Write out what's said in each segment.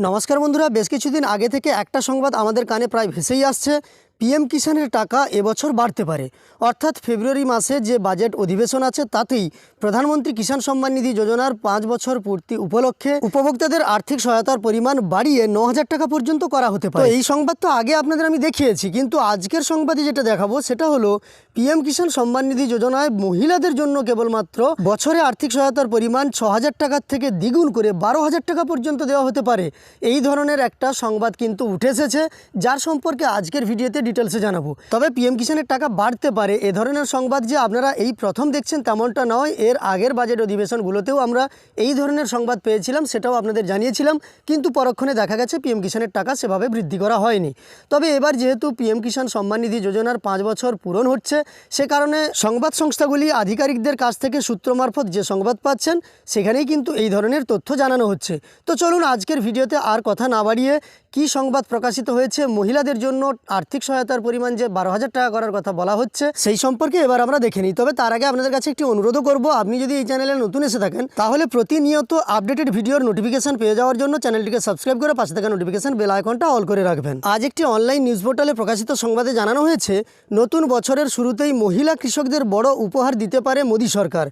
নমস্কার বন্ধুরা বেশ কিছুদিন আগে থেকে একটা সংবাদ আমাদের কানে প্রায় ভেসেই আসছে। পিএম কিষাণের টাকা এবছর বাড়তে পারে। অর্থাৎ ফেব্রুয়ারি মাসে যে বাজেট অধিবেশন আছে তাতেই প্রধানমন্ত্রী কিষাণ সম্মান নিধি যোজনার পাঁচ বছর পূর্তি উপলক্ষে উপভোক্তাদের আর্থিক সহায়তার পরিমাণ বাড়িয়ে ন হাজার টাকা পর্যন্ত করা হতে পারে। এই সংবাদ তো আগে আপনাদের আমি দেখিয়েছি কিন্তু আজকের সংবাদে যেটা দেখাবো সেটা হলো পিএম কিষাণ সম্মান নিধি যোজনায় মহিলাদের জন্য কেবলমাত্র বছরে আর্থিক সহায়তার পরিমাণ ছ হাজার টাকার থেকে দ্বিগুণ করে বারো হাজার টাকা পর্যন্ত দেওয়া হতে পারে। এই ধরনের একটা সংবাদ কিন্তু উঠে এসেছে যার সম্পর্কে আজকের ভিডিওতে ডিটেলসে জানাব। তবে পিএম কিষাণের টাকা বাড়তে পারে। এ ধরনের সংবাদ যে আপনারা এই প্রথম দেখছেন তেমনটা নয়। এর আগের বাজেট অধিবেশনগুলোতেও আমরা এই ধরনের সংবাদ পেয়েছিলাম, সেটাও আপনাদের জানিয়েছিলাম। কিন্তু পরক্ষণে দেখা গেছে পিএম কিষাণের টাকা সেভাবে বৃদ্ধি করা হয়নি। তবে এবার যেহেতু পিএম কিষাণ সম্মান নিধি যোজনার পাঁচ বছর পূরণ হচ্ছে, সে কারণে সংবাদ সংস্থাগুলি আধিকারিকদের কাছ থেকে সূত্র মারফত যে সংবাদ পাচ্ছেন, সেখানেই কিন্তু এই ধরনের তথ্য জানানো হচ্ছে। তো চলুন আজকের ভিডিওতে আর কথা না বাড়িয়ে কী সংবাদ প্রকাশিত হয়েছে, মহিলাদের জন্য আর্থিক সহায়তার পরিমাণ যে বারো হাজার টাকা করার কথা বলা হচ্ছে, সেই সম্পর্কে এবার আমরা দেখে নিই। তবে তার আগে আপনাদের কাছে একটি অনুরোধও করব, আপনি যদি এই চ্যানেলে নতুন এসে থাকেন, তাহলে প্রতিনিয়ত আপডেটেড ভিডিওর নোটিফিকেশন পেয়ে যাওয়ার জন্য চ্যানেলটিকে সাবস্ক্রাইব করে পাশে থাকা নোটিফিকেশন বেল আইকনটা অল করে রাখবেন। আজ একটি অনলাইন নিউজ পোর্টালে প্রকাশিত সংবাদে জানানো হয়েছে, নতুন বছরের শুরুতেই মহিলা কৃষকদের বড় উপহার দিতে পারে মোদী সরকার।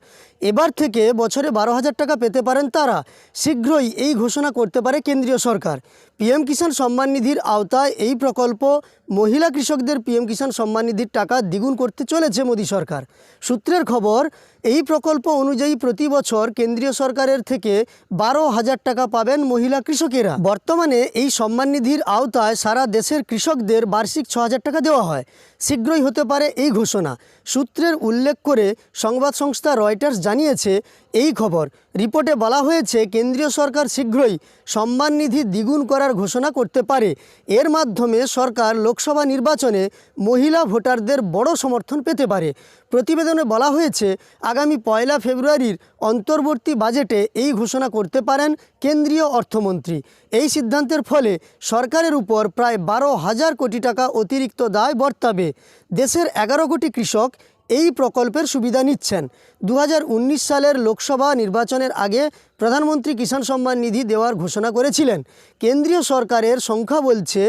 এবার থেকে বছরে বারো হাজার টাকা পেতে পারেন তারা। শীঘ্রই এই ঘোষণা করতে পারে কেন্দ্রীয় সরকার। পিএম কিষাণ সম্মান নিধির আওতায় এই প্রকল্প মহিলা কৃষকদের পিএম কিষাণ সম্মান নিধির টাকা দ্বিগুণ করতে চলেছে মোদী সরকার। সূত্রের খবর এই প্রকল্প অনুযায়ী প্রতি বছর কেন্দ্রীয় সরকারের থেকে বারো হাজার টাকা পাবেন মহিলা কৃষকেরা। বর্তমানে এই সম্মান নিধির আওতায় সারা দেশের কৃষকদের বার্ষিক ছ হাজার টাকা দেওয়া হয়। শীঘ্রই হতে পারে এই ঘোষণা। সূত্রের উল্লেখ করে সংবাদ সংস্থা রয়টার্স জানিয়েছে, এই খবর। রিপোর্টে বলা হয়েছে, কেন্দ্রীয় সরকার শীঘ্রই সম্মান নিধি দ্বিগুণ করার ঘোষণা করতে পারে। এর মাধ্যমে সরকার লোকসভা নির্বাচনে মহিলা ভোটারদের বড় সমর্থন পেতে পারে। প্রতিবেদনে বলা হয়েছে আগামী পয়লা ফেব্রুয়ারির অন্তর্বর্তী বাজেটে এই ঘোষণা করতে পারেন কেন্দ্রীয় অর্থমন্ত্রী। এই সিদ্ধান্তের ফলে সরকারের উপর প্রায় বারো হাজার কোটি টাকা অতিরিক্ত দায় বর্তাবে। দেশের এগারো কোটি কৃষক এই প্রকল্পের সুবিধা নিচ্ছেন। দু হাজার উনিশ সালের লোকসভা নির্বাচনের আগে প্রধানমন্ত্রী কিষাণ সম্মান নিধি দেওয়ার ঘোষণা করেছিলেন। কেন্দ্রীয় সরকারের সংখ্যা বলছে,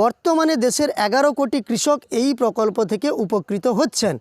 বর্তমানে দেশের এগারো কোটি কৃষক এই প্রকল্প থেকে উপকৃত হচ্ছেন।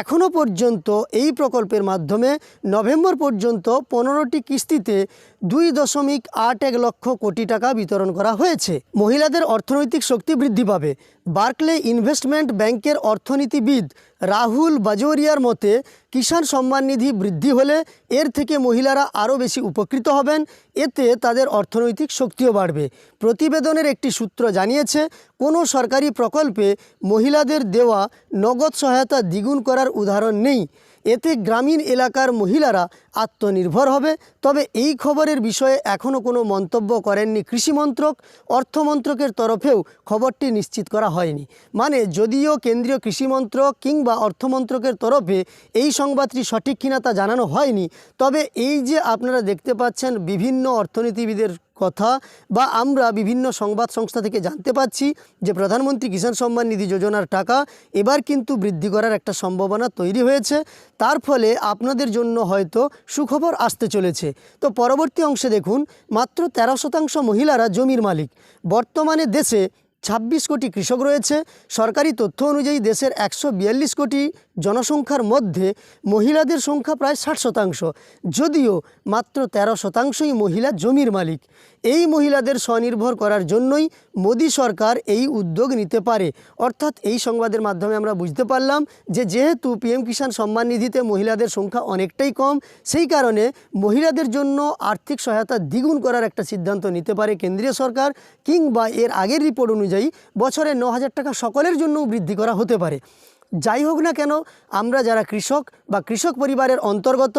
এখনও পর্যন্ত এই প্রকল্পের মাধ্যমে নভেম্বর পর্যন্ত পনেরোটি কিস্তিতে দুই দশমিক আট এক লক্ষ কোটি টাকা বিতরণ করা হয়েছে। মহিলাদের অর্থনৈতিক শক্তি বৃদ্ধি পাবে। বার্কলে ইনভেস্টমেন্ট ব্যাংকের অর্থনীতিবিদ রাহুল বাজোরিয়ার মতে কিষাণ সম্মান নিধি বৃদ্ধি হলে এর থেকে মহিলারা আরও বেশি উপকৃত হবেন। এতে তাদের অর্থনৈতিক শক্তিও বাড়বে। প্রতিবেদনের একটি সূত্র জানিয়েছে, কোনো সরকারি প্রকল্পে মহিলাদের দেওয়া নগদ সহায়তা দ্বিগুণ করার উদাহরণ নেই। এতে গ্রামীণ এলাকার মহিলারা আত্মনির্ভর হবে। তবে এই খবরের বিষয়ে এখনও কোনো মন্তব্য করেননি কৃষিমন্ত্রক অর্থমন্ত্রকের তরফেও খবরটি নিশ্চিত করা হয়নি। মানে যদিও কেন্দ্রীয় কৃষিমন্ত্রক কিংবা অর্থমন্ত্রকের তরফে এই সংবাদটি সঠিক কিনা তা জানানো হয়নি। তবে এই যে আপনারা দেখতে পাচ্ছেন বিভিন্ন অর্থনীতিবিদের কথা বা আমরা বিভিন্ন সংবাদ সংস্থা থেকে জানতে পাচ্ছি যে প্রধানমন্ত্রী কিষাণ সম্মান নিধি যোজনার টাকা এবার কিন্তু বৃদ্ধি করার একটা সম্ভাবনা তৈরি হয়েছে। তার ফলে আপনাদের জন্য হয়তো সুখবর আসতে চলেছে। তো পরবর্তী অংশে দেখুন, মাত্র তেরো শতাংশ মহিলারা জমির মালিক। বর্তমানে দেশে ছাব্বিশ কোটি কৃষক রয়েছে। সরকারি তথ্য অনুযায়ী দেশের একশো বিয়াল্লিশ কোটি জনসংখ্যার মধ্যে মহিলাদের সংখ্যা প্রায় ষাট শতাংশ, যদিও মাত্র তেরো শতাংশই মহিলা জমির মালিক। এই মহিলাদের স্বনির্ভর করার জন্যই মোদী সরকার এই উদ্যোগ নিতে পারে। অর্থাৎ এই সংবাদের মাধ্যমে আমরা বুঝতে পারলাম যে, যেহেতু পিএম কিষাণ সম্মান নিধিতে মহিলাদের সংখ্যা অনেকটাই কম, সেই কারণে মহিলাদের জন্য আর্থিক সহায়তা দ্বিগুণ করার একটা সিদ্ধান্ত নিতে পারে কেন্দ্রীয় সরকার, কিংবা এর আগের রিপোর্ট অনুযায়ী বছরে ন হাজার টাকা সকলের জন্যও বৃদ্ধি করা হতে পারে। যাই হোক না কেন, আমরা যারা কৃষক বা কৃষক পরিবারের অন্তর্গত,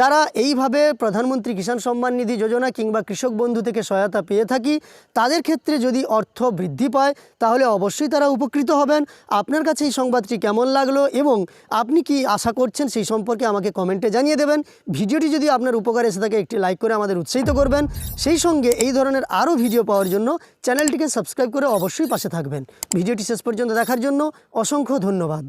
যারা এইভাবে প্রধানমন্ত্রী কিষাণ সম্মান নিধি যোজনা কিংবা কৃষক বন্ধু থেকে সহায়তা পেয়ে থাকি, তাদের ক্ষেত্রে যদি অর্থ বৃদ্ধি পায়, তাহলে অবশ্যই তারা উপকৃত হবেন। আপনার কাছে এই সংবাদটি কেমন লাগল এবং আপনি কি আশা করছেন সেই সম্পর্কে আমাকে কমেন্টে জানিয়ে দেবেন। ভিডিওটি যদি আপনার উপকার এসে থাকে, একটি লাইক করে আমাদের উৎসাহিত করবেন। সেই সঙ্গে এই ধরনের আরও ভিডিও পাওয়ার জন্য চ্যানেলটিকে সাবস্ক্রাইব করে অবশ্যই পাশে থাকবেন। ভিডিওটি শেষ পর্যন্ত দেখার জন্য অসংখ্য ধন্যবাদ।